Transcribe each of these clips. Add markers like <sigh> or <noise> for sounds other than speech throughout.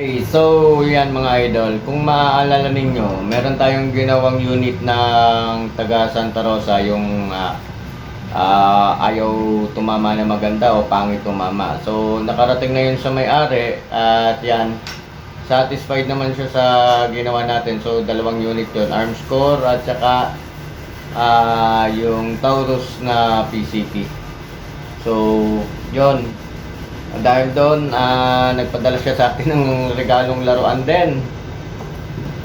Okay, so yan mga idol, kung maaalala ninyo, meron tayong ginawang unit ng taga Santa Rosa, yung ah, ah, ayaw tumama na maganda o pangit tumama. So nakarating na yun sa may-ari at yan, satisfied naman siya sa ginawa natin. So dalawang unit yun, arms core at saka ah, yung Taurus na PCP. So, yon dahil doon, ah, nagpadala siya sa atin ng regalong laruan din.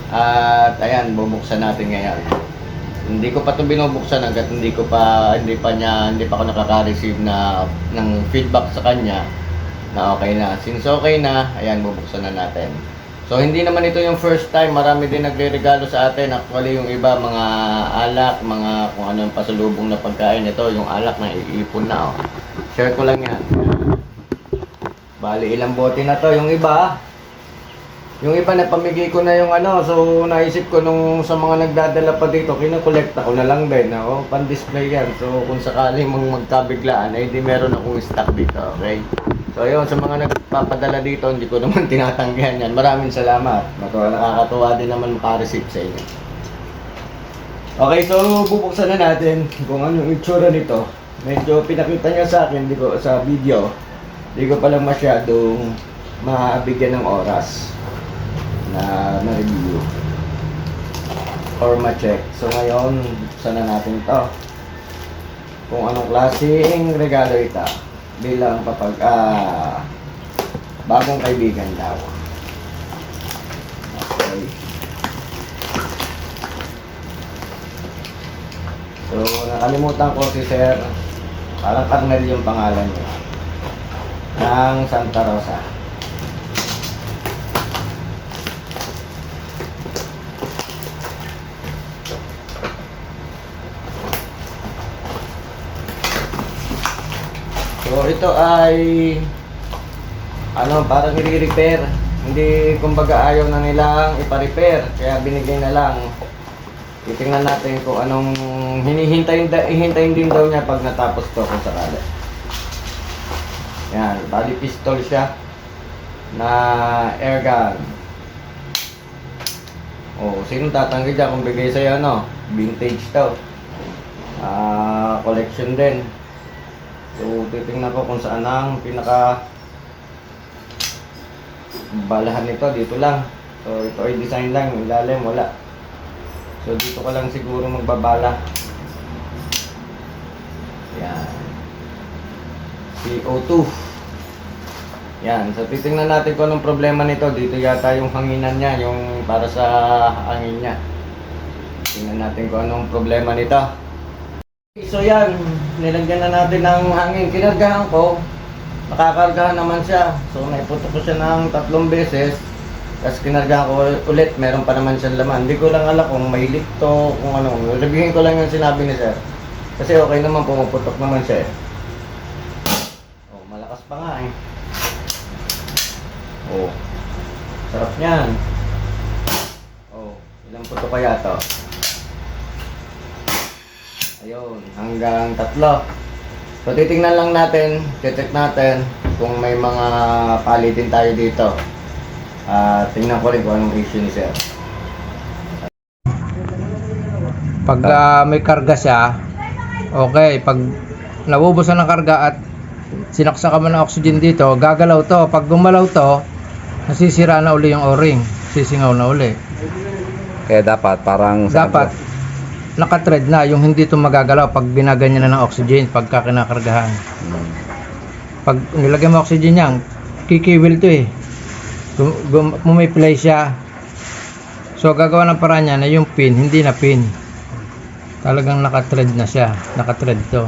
At ayan, bubuksan natin ngayon. Hindi ko pa 'to binubuksan hangga't hindi ko pa hindi pa niya hindi pa ako nakaka-receive na ng feedback sa kanya na okay na. Since okay na, ayan bubuksan na natin. So hindi naman ito yung first time, marami din nagre-regalo sa atin. Actually yung iba mga alak, mga kung ano yung pasalubong na pagkain ito, yung alak na iipon na oh. Share ko lang 'yan. Bali, ilang bote na to. Yung iba, yung iba na pamigay ko na yung ano, so naisip ko nung sa mga nagdadala pa dito, kinukolekta ko na lang din. Oh, pan-display yan. So kung sakaling mang magkabiglaan, ay di meron akong stock dito, okay? So yun, sa mga nagpapadala dito, hindi ko <laughs> naman tinatanggihan yan. Maraming salamat. Natuwa, nakakatuwa din naman makareceive sa inyo. Okay, so bubuksan na natin kung ano yung itsura nito. Medyo pinakita niya sa akin, di ko, sa video. Hindi ko palang masyadong mabigyan ng oras na ma-review or ma-check. So ngayon, buksan na natin to kung anong klaseng regalo ito bilang papag ah, bagong kaibigan daw. Okay. So, nakalimutan ko si Sir. Parang Carnel yung pangalan niya ng Santa Rosa. So ito ay ano parang i-repair. Hindi kumbaga ayaw na nilang ipa-repair kaya binigay na lang. Titingnan natin kung anong hinihintayin hihintayin din daw niya pag natapos to kung sakali. Yan, bali pistol siya na air gun. Oh, sino tatanggi dyan kung bigay sa'yo ano? Vintage daw. Ah, collection din. So, titingnan ko kung saan ang pinaka balahan nito. Dito lang. So, ito ay design lang. Ilalim, wala. So, dito ka lang siguro magbabala. Yan. CO2. Yan. So, titingnan natin kung anong problema nito. Dito yata yung hanginan niya. Yung para sa hangin niya. Tingnan natin kung anong problema nito. So yan, nilagyan na natin ng hangin. Kinargahan ko, nakakargahan naman siya. So naiputok ko siya ng tatlong beses. Tapos kinargahan ko ulit, meron pa naman siyang laman. Hindi ko lang alam kung may leak to, kung ano. Reviewin ko lang yung sinabi ni sir. Kasi okay naman, pumuputok naman siya eh. Malakas pa nga eh. Oh, sarap niyan. Oh, ilang putok kaya to? Ayun, hanggang tatlo. So titingnan lang natin, check natin kung may mga palitin tayo dito. Ah, tingnan ko rin kung anong issue ni sir. Pag ah, may karga siya, okay. Pag naubos na ng karga at sinaksa ka mo ng oxygen dito, gagalaw to. Pag gumalaw to, nasisira na uli yung o-ring. Sisingaw na uli. Kaya dapat parang Dapat nakatread na yung hindi to magagalaw pag binaganyan na ng oxygen pagka kinakargahan. Hmm. Pag nilagay mo oxygen yan, kikiwil to eh. Gum, gum, pumiplay siya. So gagawa ng paraan niya na yung pin, hindi na pin. Talagang nakatread na siya. Nakatread to.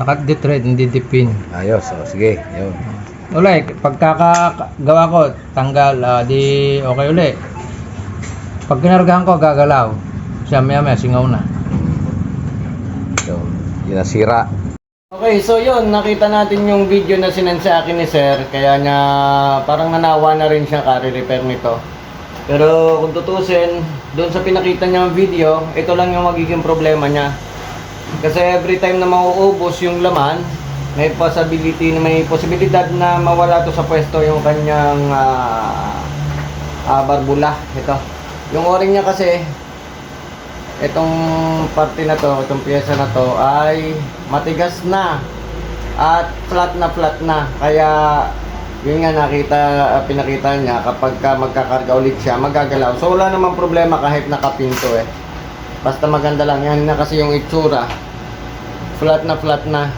Yun. Naka-detread, hindi dipin. Ayos, oh, sige. Yun. Uli, pagkakagawa ko, tanggal, ah, di okay uli. Pag kinargahan ko, gagalaw. Siya maya maya, singaw na. Yun. Yun ang sira. Okay, so yun, nakita natin yung video na sinend sa akin ni sir. Kaya niya, parang nanawa na rin siya kare-repair nito. Pero kung tutusin, doon sa pinakita niyang video, ito lang yung magiging problema niya. Kasi every time na mauubos yung laman, may possibility na may posibilidad na mawala to sa pwesto yung kanyang ah ah, barbula. Ito. Yung o-ring niya kasi itong parte na to itong pyesa na to ay matigas na at flat na flat na. Kaya yun nga nakita pinakita niya kapag ka magkakarga ulit siya magagalaw. So wala namang problema kahit nakapinto eh basta maganda lang yan na kasi yung itsura flat na flat na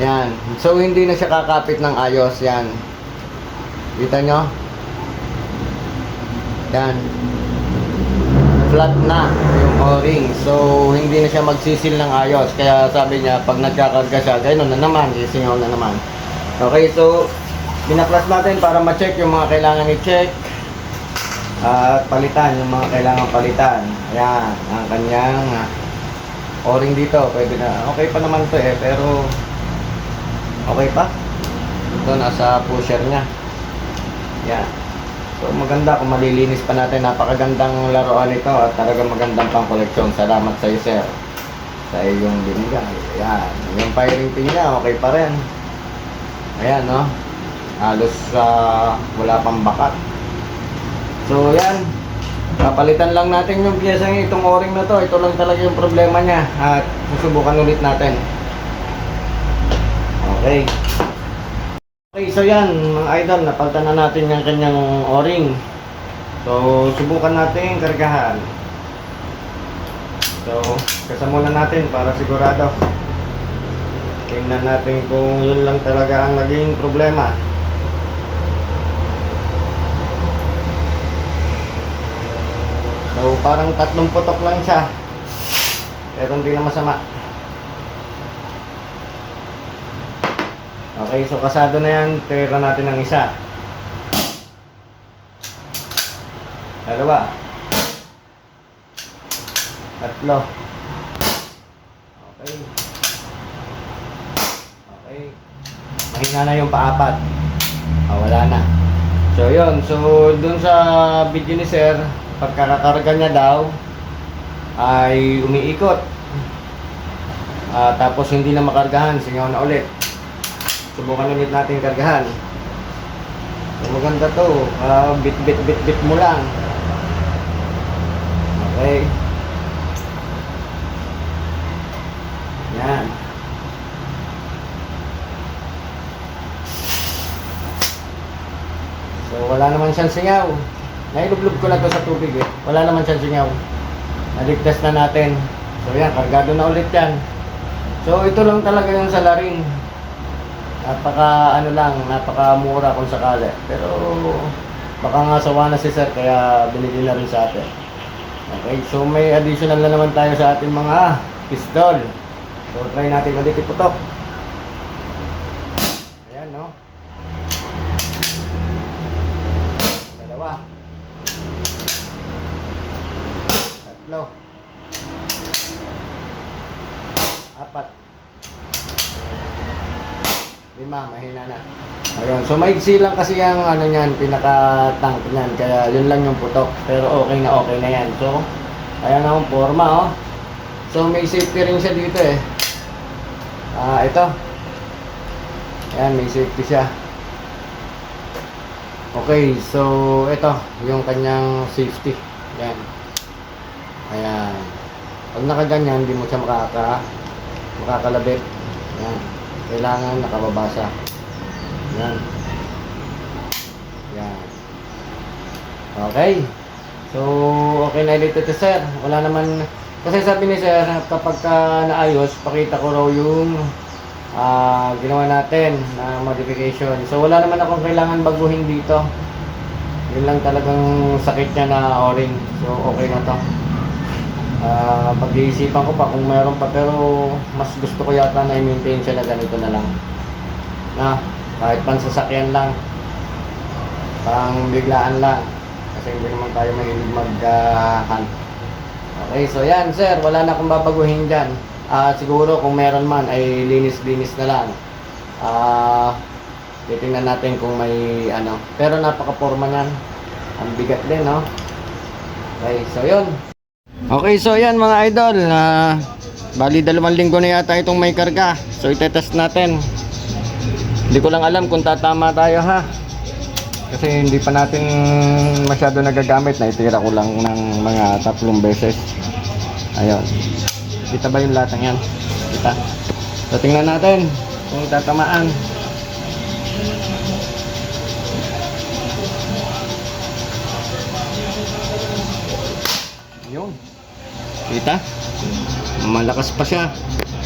yan. So, hindi na siya kakapit ng ayos. Yan. Kita nyo? Yan. Flat na yung o-ring. So, hindi na siya magsisil ng ayos. Kaya sabi niya, pag nagkakarga siya, gano'n na naman. Sisingaw na naman. Okay, so, pinaklas natin para ma-check yung mga kailangan i-check. At palitan yung mga kailangan palitan. Ayan, ang kanyang ah, o-ring dito. Pwede na. Okay pa naman to eh, pero Okay pa? Ito nasa pusher niya. Yan. So maganda kung malilinis pa natin. Napakagandang laruan ito at talagang magandang pang koleksyon. Salamat sa iyo, sir. Sa iyong binigay. Yan. Yung firing pin niya, okay pa rin. Ayan, no? Halos ah, wala pang bakat. So, yan. Papalitan lang natin yung piyesa ng itong o-ring na to. Ito lang talaga yung problema niya. At susubukan ulit natin. Okay. Okay, so yan, mga idol, napalitan na natin yung kanyang o-ring. So, subukan natin kargahan. So, kasamulan natin para sigurado. Tingnan natin kung yun lang talaga ang naging problema. So, parang tatlong putok lang siya. Pero hindi na masama. Okay, so kasado na yan. Tira natin ng isa. Dalawa. Tatlo. Okay. Okay. Mahina na yung paapat. Ah, wala na. So, yun. So, dun sa video ni Sir, pagkakakarga niya daw, ay umiikot. Ah, tapos hindi na makargahan, singaw na ulit. Subukan ulit natin kargahan. So, maganda to. Ah, bit bit bit bit mo lang. Okay. Yan. So wala naman siyang singaw. Nailublob ko lang to sa tubig eh. Wala naman siyang singaw. Naligtas na natin. So yan, kargado na ulit yan. So ito lang talaga yung salarin. Napaka ano lang, napaka mura kung sakali. Pero baka nga sawa na si sir kaya binili na rin sa atin. Okay, so may additional na naman tayo sa ating mga pistol. So try natin ulit iputok. Ayan no. Dalawa. Tatlo. Apat. Lima, mahina na. Ayun, so maigsi lang kasi yung ano niyan, pinaka-tank niyan, kaya yun lang yung putok. Pero okay na okay na yan. So, ayan ang forma oh. So may safety rin siya dito eh. Ah, ito. Ayan, may safety siya. Okay, so ito, yung kanyang safety. Ayan. Ayan. Pag nakaganyan, hindi mo siya makaka makakalabit. Ayan. Kailangan nakababasa. Ayan. Ayan. Okay. So, okay na ulit ito, sir. Wala naman... Kasi sabi ni sir, kapag ka naayos, pakita ko raw yung ah, ginawa natin na modification. So, wala naman akong kailangan baguhin dito. Yun lang talagang sakit niya na o-ring. So, okay na to. Ah, pag-iisipan ko pa kung meron pa pero mas gusto ko yata na i-maintain siya na ganito na lang. Na, kahit pansasakyan lang. Pang biglaan lang. Kasi hindi naman tayo mahilig mag-hunt. okay, so yan sir, wala na akong babaguhin dyan. Ah, siguro kung meron man ay linis-linis na lang. Ah, titingnan natin kung may ano. Pero napaka-forma niyan. Ang bigat din, no? Okay, so yun. Okay, so yan mga idol. na Bali, dalawang linggo na yata itong may karga. So, itetest natin. Hindi ko lang alam kung tatama tayo ha. Kasi hindi pa natin masyado nagagamit. Naitira ko lang ng mga tatlong beses. Ayun. Kita ba yung latang yan? Kita. So, tingnan natin kung tatamaan. Yun. Kita? Malakas pa siya.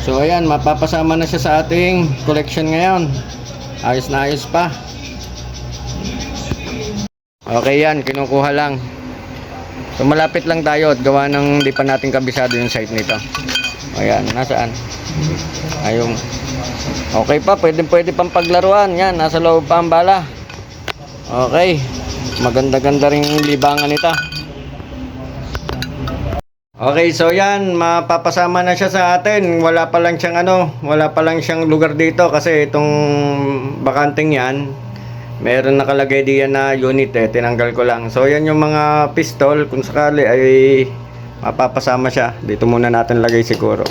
So ayan, mapapasama na siya sa ating collection ngayon. Ayos na ayos pa. Okay yan, kinukuha lang. So malapit lang tayo at gawa ng di pa natin kabisado yung site nito. Ayan, nasaan? Ayun. Okay pa, pwede pwede pang paglaruan. Yan, nasa loob pa ang bala. Okay. Maganda-ganda ring libangan nito. Okay, so yan, mapapasama na siya sa atin. Wala pa lang siyang ano, wala pa lang siyang lugar dito kasi itong bakanting yan, meron nakalagay diyan na unit eh, tinanggal ko lang. So yan yung mga pistol, kung sakali ay mapapasama siya. Dito muna natin lagay siguro.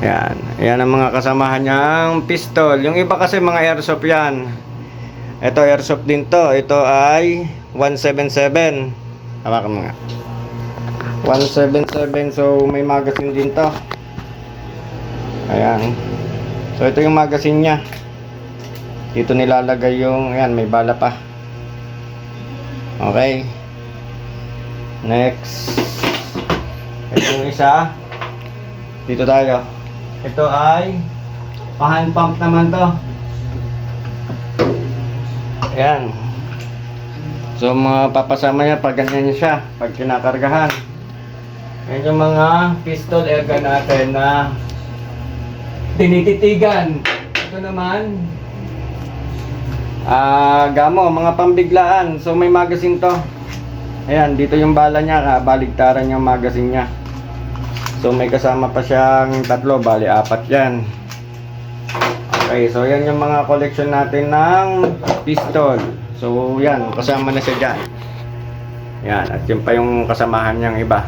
Yan, yan ang mga kasamahan niyang pistol. Yung iba kasi mga airsoft yan. Ito airsoft din to. Ito ay 177. Hawakan mo nga. 177 so may magazine din to. Ayan. So ito yung magazine nya dito nilalagay yung ayan may bala pa. Okay. Next. Ito yung isa. Dito tayo. Ito ay hand pump naman to. Ayan. So mga papasama niya pag ganyan siya pag kinakargahan yan yung mga pistol airgun natin na tinititigan. Ito naman, ah gamo, mga pambiglaan. So may magazine to. Ayan, dito yung bala niya, baligtaran yung magazine niya. So may kasama pa siyang tatlo, bali apat yan. Okay, so yan yung mga collection natin ng pistol. So yan, kasama na siya dyan. Yan, at yun pa yung kasamahan niyang iba.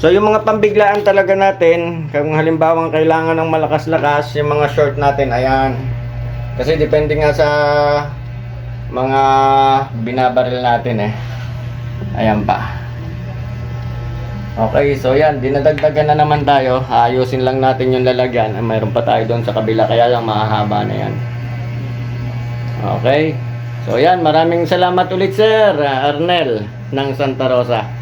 So yung mga pambiglaan talaga natin, kung halimbawa kailangan ng malakas-lakas, yung mga short natin, ayan. Kasi depende nga sa mga binabaril natin eh. Ayan pa. Okay, so yan, dinadagdagan na naman tayo. Ayusin lang natin yung lalagyan. Ah, mayroon pa tayo doon sa kabila, kaya lang mahahaba na yan. Okay. So yan, maraming salamat ulit sir, Arnel ng Santa Rosa.